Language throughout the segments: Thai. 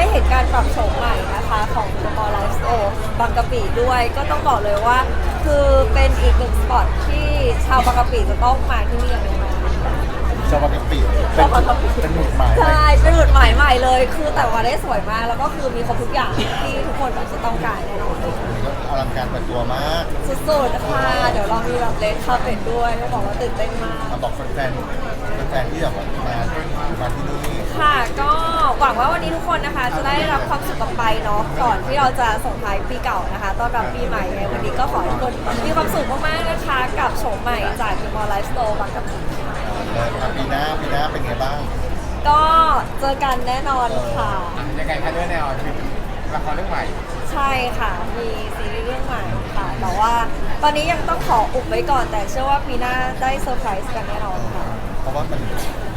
ได้เห็นการปรับโฉมใหม่นะคะ ของสปอร์ไลฟ์โอบางกะปิด้วย ก็ต้องบอกเลยว่า คือเป็นอีกหนึ่งสปอตที่ชาวบางกะปิจะต้องมาที่นี่อย่างแน่นอน ชาวบางกะปิเป็นชาวบางกะปิเป็นหมุดหมายใช่ เป็นหมุดหมายใหม่เลย คือแต่ว่าได้สวยมาก แล้วก็คือมีครบทุกอย่างที่ทุกคนแบบจะต้องการแน่นอนก็อลังการเปิดตัวมาก สุดๆค่ะ เดี๋ยวเรามีแบบเลดคาเป็ดด้วยก็บอกว่าตื่นเต้นมากมาบอกแฟนๆแฟนๆที่แบบมามาที่นี่ค่ะ ก็หวังว่าวันนี้ทุกคนนะคะ จะได้รับความสุขกลับไปเนาะ ก่อนที่เราจะส่งท้ายปีเก่านะคะต้อนรับปีใหม่ในวันนี้ก็ขอให้ทุกคนมีความสุขมากๆนะคะ กับโฉมใหม่จาก The Mall Life Store บางกะปิค่ะเลยครับ ปีหน้าปีหน้าเป็นไงบ้างก็เจอกันแน่นอนค่ะ ยังไงคะเรื่องแนวคือละครเรื่องใหม่ใช่ค่ะ มีซีรีส์เรื่องใหม่ค่ะ แต่ว่าตอนนี้ยังต้องขออุบไว้ก่อน แต่เชื่อว่าปีหน้าได้เซอร์ไพรส์กันแน่นอนค่ะ เพราะว่ามัน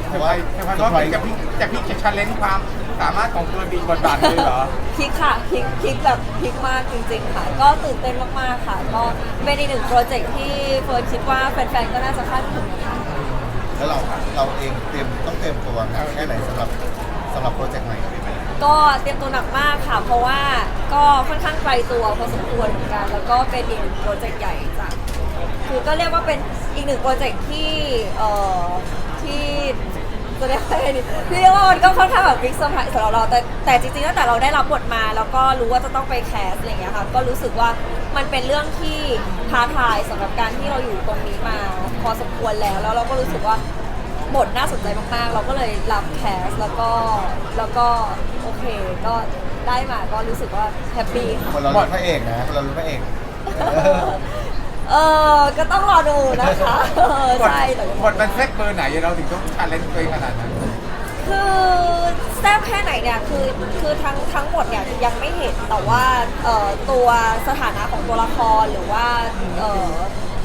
เพแต่ราะว่าว่าแต่ว่าเซอร์ไพรจะส์พี่จะพี่จะชันเลนความสามารถของตัวดีบทบาทเลยเหรอพลิกค่ะพลิกพลิกแบบพลิกมากจริง ๆ ค่ะ ก็ตื่นเต้นมากๆค่ะ ก็เป็นอีกหนึ่งโปรเจกต์ที่เฟิร์นคิดว่าแฟนๆก็น่าจะคาดถึงนะคะ แล้วเราเราเองเตรียมต้องเตรียมตัวหนักแค่ไหนสำหรับสำหรับโปรเจกต์ใหม่ก็เตรียมตัวหนักมากค่ะ เพราะว่าก็ค่อนข้างไกลตัวพอสมควรเหมือนกัน แล้วก็เป็นอีกหนึ่งโปรเจกต์ใหญ่จากคือก็เรียกว่าเป็นอีกหนึ่งโปรเจกต์ที่เอ่อที่จะเรียกว่าไงดีที่เรียกว่ามันก็ค่อนข้างแบบบิ๊กเซอร์ไพรส์สำหรับเราแต่แต่จริงๆตั้งแต่เราได้รับบทมา แล้วก็รู้ว่าจะต้องไปแคสอะไรอย่างเงี้ยค่ะก็รู้สึกว่า มันเป็นเรื่องที่ท้าทายสำหรับการที่เราอยู่ตรงนี้มาพอสมควรแล้ว แล้วเราก็รู้สึกว่าบทน่าสนใจมากๆ เราก็เลยรับแคสแล้วก็แล้วก็โอเคก็ได้มาก็รู้สึกว่าแฮปปี้ค่ะ คนเรารู้พระเอกนะคนเรารู้พระเอก เออก็ต้องรอดูนะคะเออบทใช่แต่ยังบทมันแซ่บเบอร์ไหนเราถึงต้องชันเลนตัวเองขนาดนั้นคือแซ่ บแค่ไหนเนี่ยคือคือทั้งทั้งหมดเนี่ยยังไม่เห็นแต่ว่าเอ่อตัวสถานะของตัวละครหรือว่าเอ่อ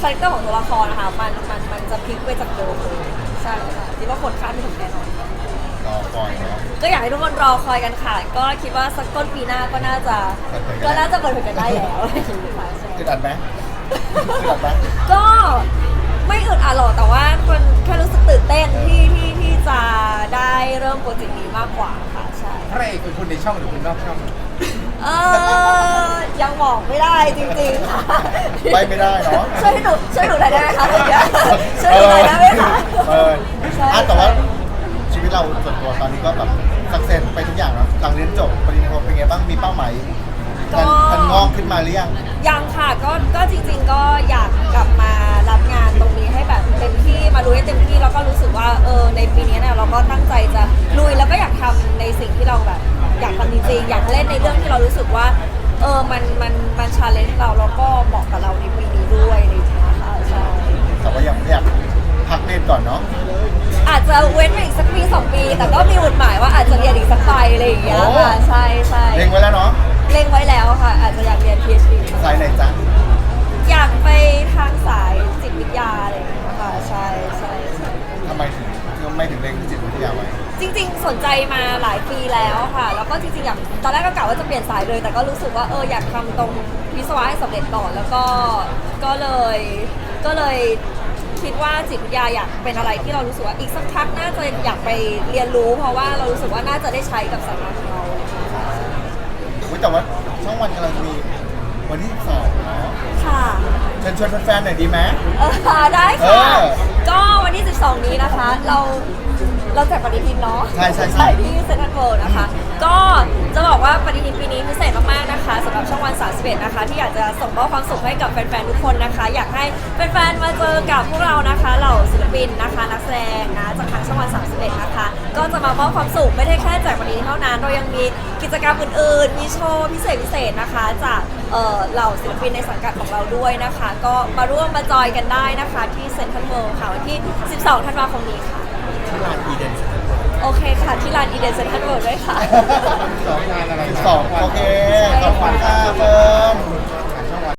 คาแรคเตอร์ของตัวละครนะคะมันมันมันจะพลิกไปจากเดิมเลยใช่ค่ะคิดว่าคนคาดไม่ถึงแน่นอนรอคอยเนาะ ก็อยากให้ทุกคนรอคอยกันค่ะ ก็คิดว่าสักต้นปีหน้าก็น่าจะเปิดเผยกันก็น่าจะเปิดเผยกันได้แล้วค่ะใช่ อึดอัดไหมอึดอัดไหม ก็ไม่อึดอัดหรอก ริ่มโปรเจกต์นี้มากกว่าค่ะใช่พระเอกคือคุณในช่องหรือคุณนอกช่องเออยังบอกไม่ได้จริงๆค่ะไปไม่ได้เนาะช่วยหนูช่วยหนูหน่อยได้ไหมคะเมื่อกี้ช่วยหนูหน่อยได้ไหมคะเออใช่อะแต่ว่าชีวิตเราส่วนตัวตอนนี้ก็แบบสักเซนไปทุกอย่างแล้วหลังเรียนจบปริญญาโทเป็นไงบ้างมีเป้าหมายมันมันงอกขึ้นมาหรือยังยังค่ะก็ก็จริงๆก็อยากกลับมา เต็มที่มาลุยให้เต็มที่แล้วก็รู้สึกว่าเออในปีนี้เนี่ยเราก็ตั้งใจจะลุยแล้วก็อยากทำในสิ่งที่เราแบบอยากทำจริงๆอยากเล่นในเรื่องที่เรารู้สึกว่าเออมันมันมันชาเลนจ์เราแล้วก็เหมาะกับเราในปีนี้ด้วยอะไรอย่างเงี้ยค่ะใช่แต่ว่ายังไม่อยากพักเรียนก่อนเนาะอาจจะเว้นไปอีกสักปีสองปี แต่ก็มีอุดหมายว่าอาจจะเรียนอีกสักไปอะไรอย่างเงี้ยโอ้ค่ะใช่ใช่ เล็งไว้แล้ว ไมถึงทำไมถึงเล็งจิตวิทยาไว้ จริง ๆ สนใจมาหลายปีแล้วค่ะ แล้วก็จริงๆอยากตอนแรกก็กะว่าจะเปลี่ยนสายเลย แต่ก็รู้สึกว่าเอออยากทำตรงวิศวะให้สำเร็จก่อนแล้วก็ก็เลยก็เลยคิดว่าจิตวิทยาอยากเป็นอะไรที่เรารู้สึกว่าอีกสักพักน่าจะอยากไปเรียนรู้ เพราะว่าเรารู้สึกว่าน่าจะได้ใช้กับสายงานของเราอะไรอย่างเงี้ยค่ะอุ๊ยแต่ว่าช่องวันกำลังจะมีวันที่สองเนาะค่ะ เชิญชวนแฟนๆหน่อยดีไหม เออได้ค่ะ เออ ก็วันที่ 12 นี้นะคะ เราเราแจกปฏิทินเนาะใช่ใช่ใช่ ที่เซ็นทรัลเวิลด์นะคะ ก็จะบอกว่าปฏิทินปีนี้พิเศษมากๆนะคะสำหรับช่องวัน31นะคะ ที่อยากจะส่งมอบความสุขให้กับแฟนๆทุกคนนะคะ อยากให้แฟนๆมาเจอกับพวกเรานะคะเหล่าศิลปินนะคะ นักแสดงนะจากทางช่องวัน31นะคะ ก็จะมามอบความสุขไม่ได้แค่แจกปฏิทินเท่านั้นเรายังมีกิจกรรมอื่นๆ มีโชว์พิเศษพิเศษนะคะจาก เอ่อเหล่าศิลปินในสังกัดของเราด้วยนะคะ ก็มาร่วมมาจอยกันได้นะคะที่เซ็นทรัลเวิลด์ค่ะวันที่ 12 ธันวาคมนี้ค่ะ ที่ร้านอีเดนโอเคค่ะ ที่ร้านอีเดนเซ็นทรัลเวิลด์ด้วยค่ะ สองงานอะไรสองโอเคขอบคุณค่ะเฟิร์น